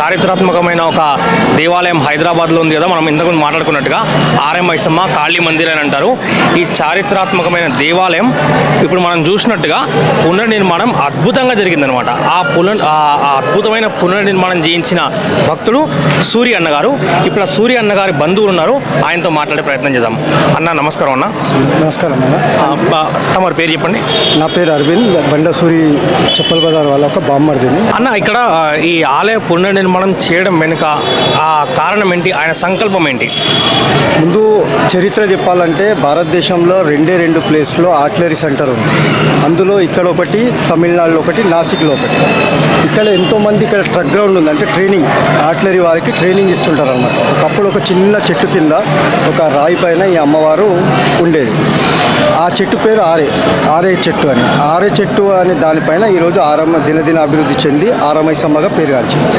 చారిత్రాత్మకమైన ఒక దేవాలయం హైదరాబాద్లో ఉంది కదా మనం ఇంతకుముందు మాట్లాడుకున్నట్టుగా ఆర్ఎం మైసమ్మ కాళీ మందిర్ అని అంటారు. ఈ చారిత్రాత్మకమైన దేవాలయం ఇప్పుడు మనం చూసినట్టుగా పునర్నిర్మాణం అద్భుతంగా జరిగిందనమాట ఆ పునర్ ఆ అద్భుతమైన పునర్నిర్మాణం చేయించిన భక్తుడు సూర్య అన్నగారు. ఇప్పుడు సూర్య అన్నగారి బంధువులు ఉన్నారు. ఆయనతో మాట్లాడే ప్రయత్నం చేద్దాం. అన్న నమస్కారం అన్న. నమస్కారం అన్న. తమరి పేరు చెప్పండి. నా పేరు అరవింద్ బండసూరి చెప్పల బజార్ వాళ్ళ ఒక బామ్మర్దిని. అన్న ఇక్కడ ఈ ఆలయ పునర్నిర్మాణం చేయడం వెనుక ఆ కారణం ఏంటి? ఆయన సంకల్పం ఏంటి? ముందు చరిత్ర చెప్పాలంటే భారతదేశంలో రెండే రెండు ప్లేస్లో ఆర్టిలరీ సెంటర్ ఉంది. అందులో ఇక్కడ ఒకటి తమిళనాడులో ఒకటి నాసిక్లో ఒకటి. ఇక్కడ ఎంతోమంది ఇక్కడ ట్రక్ గ్రౌండ్ ఉంది. అంటే ట్రైనింగ్ ఆర్టిలరీ వారికి ట్రైనింగ్ ఇస్తుంటారు అనమాట ఒకప్పుడు ఒక చిన్న చెట్టు కింద ఒక రాయి పైన ఈ అమ్మవారు ఉండేది. ఆ చెట్టు పేరు ఆరే ఆరే చెట్టు అని. ఆరే చెట్టు అనే దానిపైన ఈరోజు ఆరమ్మ దినదిన అభివృద్ధి చెంది ఆరమైసమ్మగా పేరుగాల్చింది